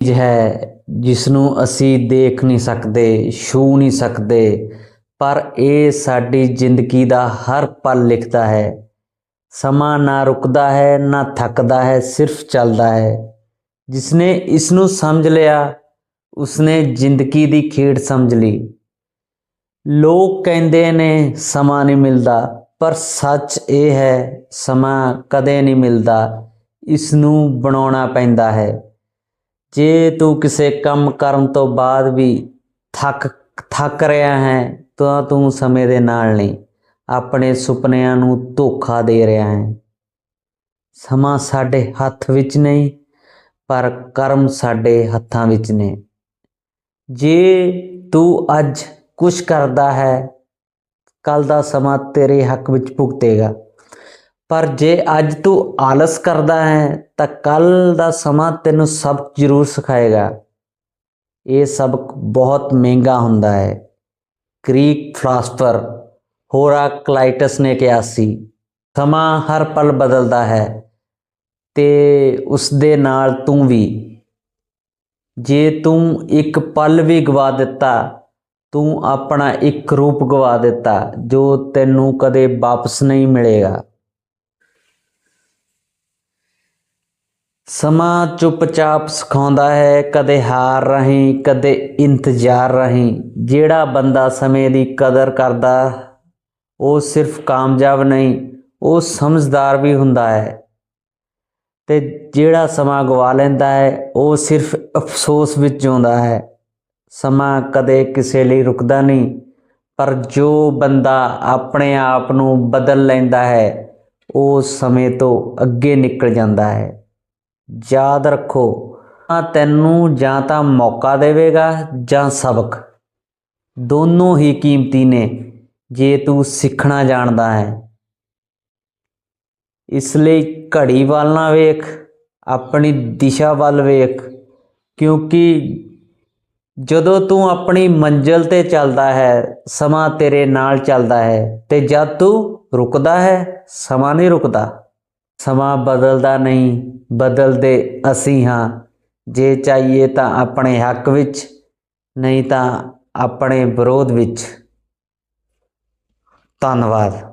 ਚੀਜ਼ ਹੈ ਜਿਸ ਨੂੰ ਅਸੀਂ ਦੇਖ ਨਹੀਂ ਸਕਦੇ ਛੂ ਨਹੀਂ ਸਕਦੇ, ਪਰ ਇਹ ਸਾਡੀ ਜ਼ਿੰਦਗੀ ਦਾ ਹਰ ਪਲ ਲਿਖਦਾ ਹੈ। ਸਮਾਂ ਨਾ ਰੁਕਦਾ ਹੈ, ਨਾ ਥੱਕਦਾ ਹੈ, ਸਿਰਫ ਚੱਲਦਾ ਹੈ। ਜਿਸਨੇ ਇਸ ਨੂੰ ਸਮਝ ਲਿਆ, ਉਸਨੇ ਜ਼ਿੰਦਗੀ ਦੀ ਖੇਡ ਸਮਝ ਲਈ। ਲੋਕ ਕਹਿੰਦੇ ਨੇ, ਸਮਾਂ ਨਹੀਂ ਮਿਲਦਾ, ਪਰ ਸੱਚ ਇਹ ਹੈ, ਸਮਾਂ ਕਦੇ ਨਹੀਂ ਮਿਲਦਾ। ਇਸ ਨੂੰ ਬਣਾਉਣਾ ਪੈਂਦਾ ਹੈ। ਜੇ ਤੂੰ ਕਿਸੇ ਕੰਮ ਕਰਨ ਤੋਂ ਬਾਅਦ ਵੀ ਥੱਕ ਥੱਕ ਰਿਹਾ ਹੈ, ਤਾਂ ਤੂੰ ਸਮੇਂ ਦੇ ਨਾਲ ਨਹੀਂ, ਆਪਣੇ ਸੁਪਨਿਆਂ ਨੂੰ ਧੋਖਾ ਦੇ ਰਿਹਾ ਹੈ। ਸਮਾਂ ਸਾਡੇ ਹੱਥ ਵਿੱਚ ਨਹੀਂ, ਪਰ ਕਰਮ ਸਾਡੇ ਹੱਥਾਂ ਵਿੱਚ ਨੇ। ਜੇ ਤੂੰ ਅੱਜ ਕੁਝ ਕਰਦਾ ਹੈ ਕੱਲ ਦਾ ਸਮਾਂ ਤੇਰੇ ਹੱਕ ਵਿੱਚ ਭੁਗਤੇਗਾ। ਪਰ ਜੇ ਅੱਜ ਤੂੰ ਆਲਸ ਕਰਦਾ ਹੈ, ਤਾਂ ਕੱਲ ਦਾ ਸਮਾਂ ਤੈਨੂੰ ਸਬਕ ਜ਼ਰੂਰ ਸਿਖਾਏਗਾ। ਇਹ ਸਬਕ ਬਹੁਤ ਮਹਿੰਗਾ ਹੁੰਦਾ ਹੈ। ਗ੍ਰੀਕ ਫਿਲਾਸਫਰ ਹੋਰਾਕਲਾਈਟਸ ਨੇ ਕਿਹਾ ਸੀ, ਸਮਾਂ ਹਰ ਪਲ ਬਦਲਦਾ ਹੈ ਤੇ ਉਸ ਦੇ ਨਾਲ ਤੂੰ ਵੀ। ਜੇ ਤੂੰ ਇੱਕ ਪਲ ਵੀ ਗਵਾ ਦਿੱਤਾ, ਤੂੰ ਆਪਣਾ ਇੱਕ ਰੂਪ ਗਵਾ ਦਿੱਤਾ, ਜੋ ਤੈਨੂੰ ਕਦੇ ਵਾਪਸ ਨਹੀਂ ਮਿਲੇਗਾ। ਸਮਾਂ ਚੁੱਪਚਾਪ ਸਿਖਾਉਂਦਾ ਹੈ, ਕਦੇ ਹਾਰ ਰਹੀ, ਕਦੇ ਇੰਤਜ਼ਾਰ ਰਹੀ। ਜਿਹੜਾ ਬੰਦਾ ਸਮੇਂ ਦੀ ਕਦਰ ਕਰਦਾ, ਉਹ ਸਿਰਫ ਕਾਮਯਾਬ ਨਹੀਂ, ਉਹ ਸਮਝਦਾਰ ਵੀ ਹੁੰਦਾ ਹੈ। ਤੇ ਜਿਹੜਾ ਸਮਾਂ ਗਵਾ ਲੈਂਦਾ ਹੈ, ਉਹ ਸਿਰਫ ਅਫਸੋਸ ਵਿੱਚ ਜਿਉਂਦਾ ਹੈ। ਸਮਾਂ ਕਦੇ ਕਿਸੇ ਲਈ ਰੁਕਦਾ ਨਹੀਂ, ਪਰ ਜੋ ਬੰਦਾ ਆਪਣੇ ਆਪ ਨੂੰ ਬਦਲ ਲੈਂਦਾ ਹੈ, ਉਹ ਸਮੇਂ ਤੋਂ ਅੱਗੇ ਨਿਕਲ ਜਾਂਦਾ ਹੈ। ਯਾਦ ਰੱਖੋ ਆ ਤੈਨੂੰ ਜਾਂ ਤਾਂ ਮੌਕਾ ਦੇਵੇਗਾ ਜਾਂ ਸਬਕ। ਦੋਨੋਂ ਹੀ ਕੀਮਤੀ ਨੇ, ਜੇ ਤੂੰ ਸਿੱਖਣਾ ਜਾਣਦਾ ਹੈ। ਇਸ ਲਈ ਘੜੀ ਵੱਲ ਨਾ ਵੇਖ, ਆਪਣੀ ਦਿਸ਼ਾ ਵੱਲ ਵੇਖ, ਕਿਉਂਕਿ ਜਦੋਂ ਤੂੰ ਆਪਣੀ ਮੰਜ਼ਿਲ ਤੇ ਚੱਲਦਾ ਹੈ, ਸਮਾਂ ਤੇਰੇ ਨਾਲ ਚੱਲਦਾ ਹੈ ਤੇ ਜਦ ਤੂੰ ਰੁਕਦਾ ਹੈ, ਸਮਾਂ ਨਹੀਂ ਰੁਕਦਾ। ਸਮਾਂ ਬਦਲਦਾ ਨਹੀਂ, ਬਦਲਦੇ ਅਸੀਂ ਹਾਂ। ਜੇ ਚਾਹੀਏ ਤਾਂ ਆਪਣੇ ਹੱਕ ਵਿੱਚ, ਨਹੀਂ ਤਾਂ ਆਪਣੇ ਵਿਰੋਧ ਵਿੱਚ। ਧੰਨਵਾਦ।